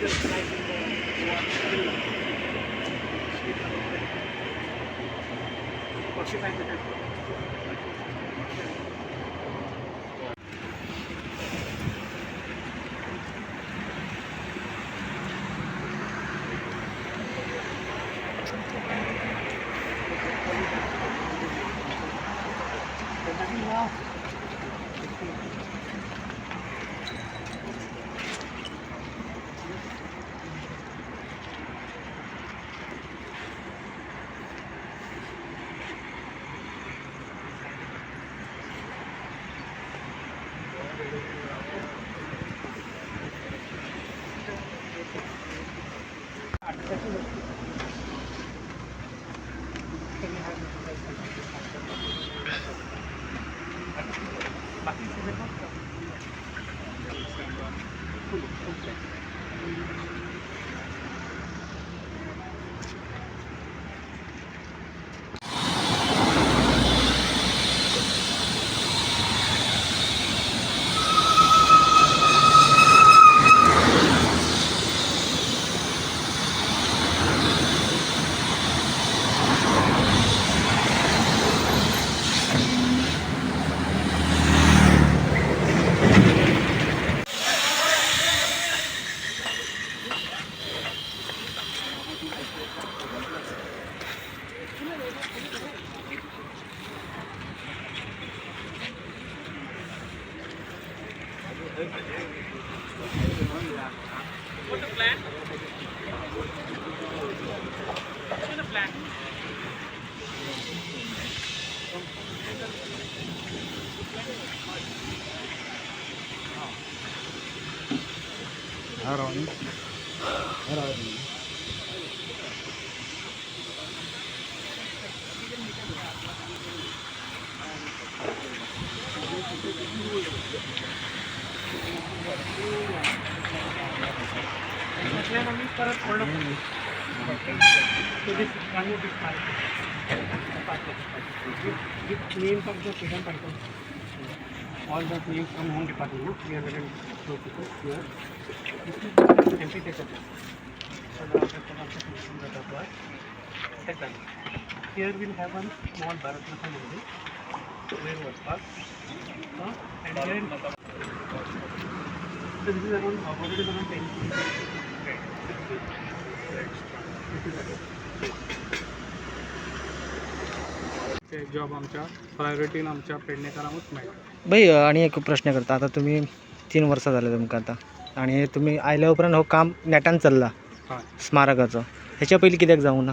What's your favorite? Of the freedom title. All the names from home department. We are getting people here. This is empty take up. So the after production system that apply. Second, here we'll have one small Bharat Mata Mandir. Where was park. Uh, and here so this is around already around 10 ते job आमच्या प्रायोरिटीन आमच्या मेळटा भाई आणि एक प्रश्न करता. आता तुम्ही तीन वर्सां जाले तुमकां आतां. आणि तुम्ही आयल्या उपरांत हो काम नेटान चल्ला. हय स्मारकाचो. हेच्या पयलीं कित्याक जावंक ना?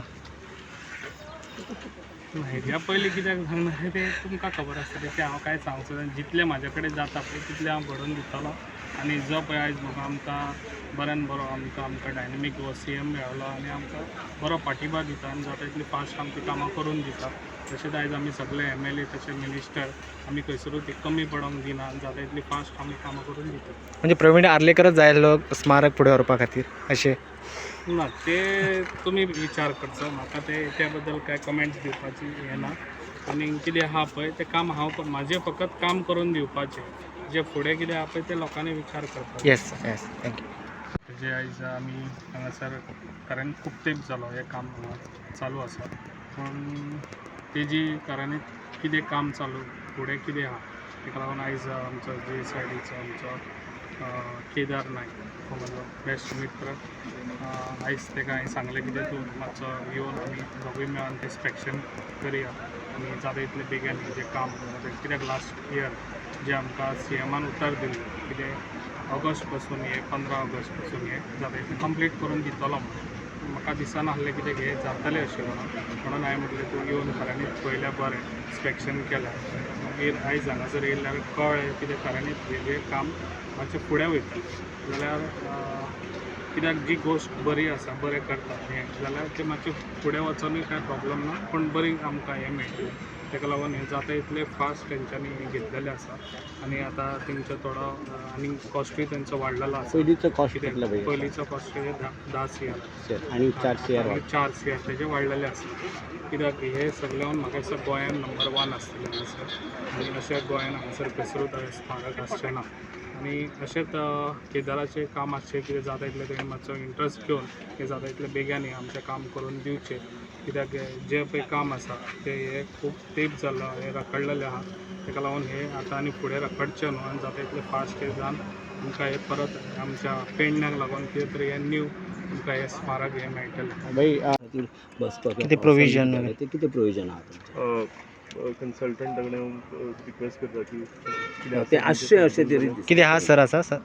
ह्या पयलीं कित्याक सांगना हें तें तुमकां खबर आसता तें हांव कांय सांगचो ना जितलें म्हाजे कडेन जाता पळय तितलें हांव घडोवन दितालो. आनी जो पळय आयज म्हाका आमकां बऱ्यान बरो आमकां आमकां डायनेमीक हो सी एम मेळ्ळो आनी आमकां बरो पाठिंबा दिता आनी जाता तितली फास्ट आमकां कामां करून दिता तशेंच आयज आमी सगळे एम एल ए तशें मिनिस्टर आमी खंयसरूच कमी पडोंक दिना जाता तितली फास्ट आमी कामां करून दिता म्हणजे प्रवीण आर्लेकरच जायलो स्मारक फुडें व्हरपा खातीर अशें ना ते तुमी विचार करचो. म्हाका ते त्या बद्दल कांय कमेंट्स दिवपाची हें ना आनी कितें आहा पळय तें काम हांव म्हाजें फकत काम करून दिवपाचें जे फुडें कितें पळय ते लोकांनी विचार करपाचो येस येस थँक्यू जे आयज आमी हांगासर कारण खूब तेंप जालो हें काम हांगा चालू आसा पूण तेजी कारण कितें काम चालू फुडें कितें आहा तेका लागून आयज आमचो जे सायडीचो आमचो केदार नायक हो म्हजो बेस्ट मित्र आयज तेका हांवें सांगलें कितें तूं मातसो येवन आमी दोगूय मेळोन तें स्पेक्शन करया. आनी जाता तितलें बेगीन जें काम कित्याक लास्ट इयर जें आमकां सी एमान उतर दिल्लें कितें ऑगस्टपासून हे पंदरा ऑगस्टपासून हे जाता तितलें कंप्लीट करून दितलो म्हणून म्हाका दिसनासलें कितें हें जातलें अशें म्हणून. म्हणून हांवें म्हटलें तूं येवन खऱ्यांनीच पयल्या बरें इन्स्पेक्शन केलें मागीर आयज हांगासर येयल्यार कळ्ळें कितें खऱ्यांनीच हेजें काम मातशें फुडें वयता जाल्यार कित्याक जी गोश्ट बरी आसा बरें करता हें जाल्यार तें मातशें फुडें वचोनूय कांय प्रॉब्लम ना पूण बरी आमकां हें मेळटलें. तेका लागून हें जाता तितलें फास्ट तेंच्यांनी हें घेतलेलें आसा आनी आतां तेंचो थोडो आनी कॉस्टूय तेंचो वाडलेलो आसा पयलींचो कॉस्ट पयलींचो कॉस्ट धा सी आर आणि चार शेअर आनी चार सी आर तेजे वाडलेले आसा कित्याक हे सगळ्यान म्हाका दिसता गोंयान नंबर वन आसतलें हांगासर आनी अशें गोंयान हांगासर हांवें स्मारक आसचें ना. आनी अशेंच केदाराचें काम आसचें कितें जाता तितलें तेणें मातसो इंट्रस्ट घेवन हें जाता तितलें बेग्यानी आमचें काम करून दिवचें कित्याक जें पळय काम आसा तें हें खूब तेंप जाल्लो हें रखडलेलें आहा. तेका लागून हें आतां आनी फुडें रखडचें न्हू आनी जाता तितलें फास्ट हें जावन आमकां हें परत आमच्या पेडण्याक लागून कितें तरी हें न्यू आमकां हें स्मारक हें मेळटलें. बसपाक कितें ते प्रोविजन आहा तुमचें? कन्सल्टंटा कडेन रिक्वेस्ट करता की कितें ते आसचें अशें. कितें आहा सर आसा सर?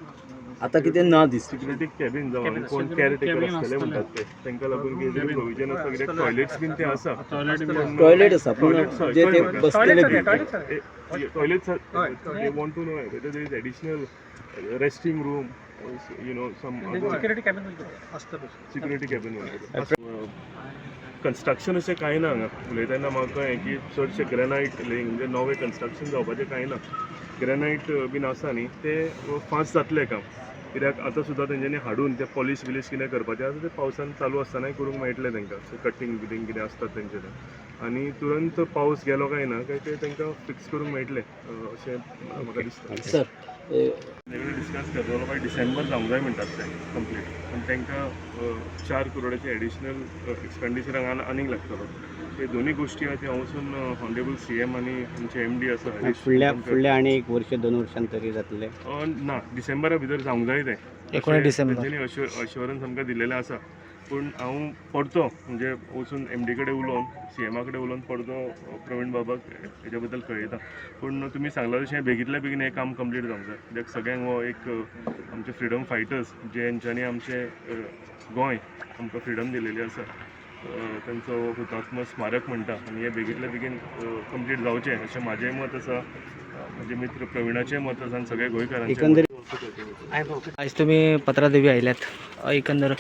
आतां कितें ना दिसता. सिक्युरिटी कॅबिन जावं Cabin, कोण कॅरटेकर आसतले. म्हणटात ते. तांकां लागून कितें प्रोविजन आसा कित्याक टॉयलेट्स बीन ते आसा टॉयलेट आसा पूण जे ते toilet. बसतले बी toilets they want to know whether there is additional resting room you know some security cabin construction अशें कांय ना. हांगा उलयता तेन्ना म्हाका हें की चडशें ग्रेनायट म्हणजे नवें कन्स्ट्रक्शन जावपाचें कांय ना. ग्रेनायट बीन आसा न्ही. तें फास्ट जातलें काम. कित्याक आतां सुद्दां तेंच्यांनी हाडून तें पॉलिश बिलीश कितें करपाचें आसा तें पावसान चालू आसतनाय करूंक मेळटलें तांकां कटींग बिटींग कितें आसतात तेंचें तें आनी तुरंत पावस गेलो काय ना काय ते तांकां फिक्स करूंक मेळटलें. अशें म्हाका दिसता सर डिस्कस करतलो बाय डिसेंबर जावंक जाय म्हणटात ते कंप्लीट पण तांकां चार करोडाचे एडिशनल एक्सपेंडिचर हांगा आनीक लागतलो हे दोन्ही गोश्टी आहा त्यो हांव वचून हॉनरेबल सी एम आनी आमचे एम डी आसा हरीश फुडल्या फुडल्या आनी एक वर्ष दोन वर्षां तरी जातले ना डिसेंबरा भितर जावंक जाय ते एकोणीस डिसेंबर. अश्युरन्स आमकां दिलेलें आसा पूण हांव पडतो म्हणजे वचून एम डी कडेन उलोवन सी एमा कडेन उलोवन पडतो अ, प्रवीण बाबाक हेच्या बद्दल कळयता पूण तुमी सांगला तशें बेगीतल्या बेगीन हें काम कंप्लीट जावंक जाय कित्याक सगळ्यांक हो एक आमचे फ्रिडम फायटर्स जे हेंच्यांनी आमचें गोंय आमकां फ्रिडम दिलेली आसा तांचो हुतात्म स्मारक म्हणटा आनी हें बेगीतल्या बेगीन कंप्लीट जावचें अशें म्हाजेंय मत आसा अ, म्हजे मित्र प्रवीणाचेंय मत आसा आनी सगळे गोंयकारांचें आयज तुमी पत्रादेवी आयल्यात. एकंदर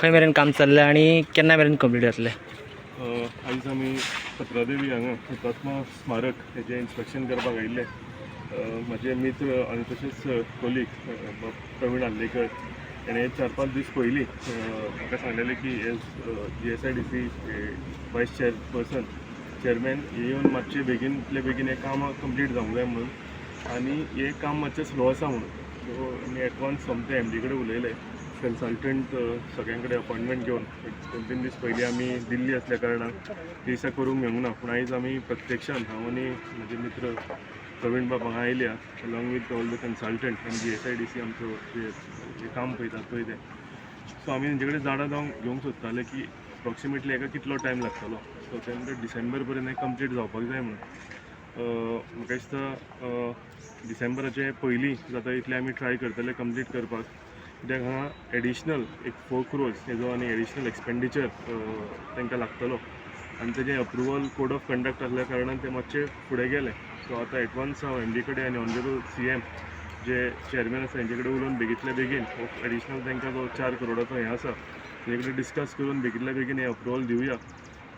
खंय मेरेन काम चल्लें आनी केन्ना मेरेन कंप्लीट जातलें आयज आमी पत्रादेवी हांगा हुतात्मा स्मारक हेजें इन्स्पेक्शन करपाक आयिल्ले. म्हाजे मित्र आनी तशेंच कोलीग प्रवीण आल्लेकर ताणें चार पांच दीस पयलीं म्हाका सांगलेलें की G S I D C vice chairperson chairman हे येवन मातशें बेगीन बेगीन हें काम कंप्लीट जावंक जाय म्हणून. आनी हें काम मातशें स्लो आसा म्हणून. सो आमी एडवान्स सोमते एम डी कडेन उलयले कन्सल्टंट सगळ्यां कडेन अपॉयंटमेंट घेवन एक दोन तीन दीस पयलीं आमी दिल्ली आसल्या कारणान. ती दिसा करूंक मेळूंक ना. पूण आयज आमी प्रत्यक्षान हांव आनी म्हजे मित्र प्रवीण बाब हांगा आयल्या along with all the consultant आनी G S I D C आमचो जे काम पळयतात पळय ते सो आमी तेंचे कडेन झाडां जावंक घेवंक सोदताले की अप्रॉक्सिमेटली हेका कितलो टायम लागतलो. सो तेन्ना डिसेंबर पर्यंत हें कंप्लीट जावपाक जाय म्हणून. म्हाका दिसता डिसेंबराचे पयलीं जाता इतले आमी ट्राय करतले कंप्लीट करपाक. कित्याक हांगा एडिशनल एक फोर क्रोर्स हेजो आनी एडिशनल एक्सपेंडिचर तांकां लागतलो. आनी तेजें अप्रुवल कोड ऑफ कंडक्ट आसल्या कारणान ते मातशें फुडें गेले. सो आतां एडवान्स हांव एम डी कडेन आनी ऑनरेबल सी एम जे चेअरमॅन आसा तेंचे कडेन उलोवन बेगीतल्या बेगीन एडिशनल तांकां जो चार करोडाचो हें आसा तेजे कडेन डिस्कस करून बेगीतल्या बेगीन हें अप्रुवल दिवया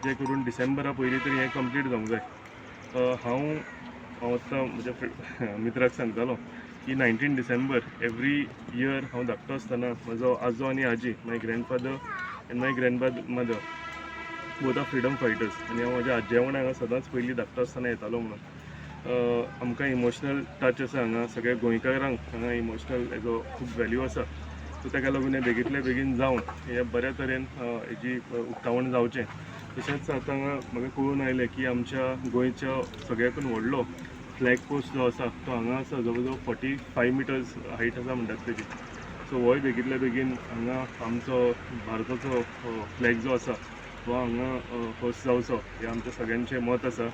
जें करून डिसेंबरा पयलीं तरी हें कंप्लीट जावंक जाय हांव हांव आतां म्हज्या मित्राक सांगतालो की नायन्टीन डिसेंबर एवरी इयर हांव धाकटो आसतना म्हजो आजो आनी आजी my grandfather and my grandfather mother both are freedom fighters आनी हांव म्हज्या आज्या वांगडा हांगा सदांच पयलीं धाकटो आसतना येतालो म्हणून. आमकां इमोशनल टच आसा हांगा सगळ्या गोंयकारांक हांगा इमोशनल हेजो खूब वेल्यू आसा. सो ताका लागून हें बेगींतले बेगीन जावन हे बऱ्या तरेन हेजी उक्तावण जावचें. तशेंच आतां हांगा म्हाका कळून आयलें की आमच्या गोंयच्या सगळ्याकून व्हडलो फ्लॅग पोस्ट जो आसा तो हांगा आसा जवळ जवळ फोर्टी फायव मिटर्स हायट आसा म्हणटात तेजी. सो होय बेगींतल्या बेगीन हांगा आमचो भारताचो फ्लॅग जो आसा तो हांगा होस्ट जावचो. हें आमचें सगळ्यांचें मत आसा.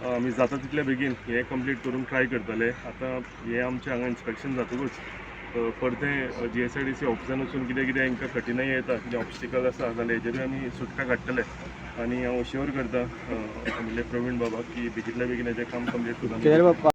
आमी जाता तितले बेगीन हें कंप्लीट करूंक ट्राय करतले आतां हें आमचें हांगा इन्स्पेक्शन जातकूच परतें G S I D C ऑफिसान वचून कितें कितें हांकां कठिनाय येता कितें ऑब्स्टिकल आसा जाल्यार हेजेरूय आमी सुटका काडटले आनी हांव श्योर करता अ, आमगे प्रवीण बाबा की बेगीतल्या बेगीन हेजें काम कंप्लीट करून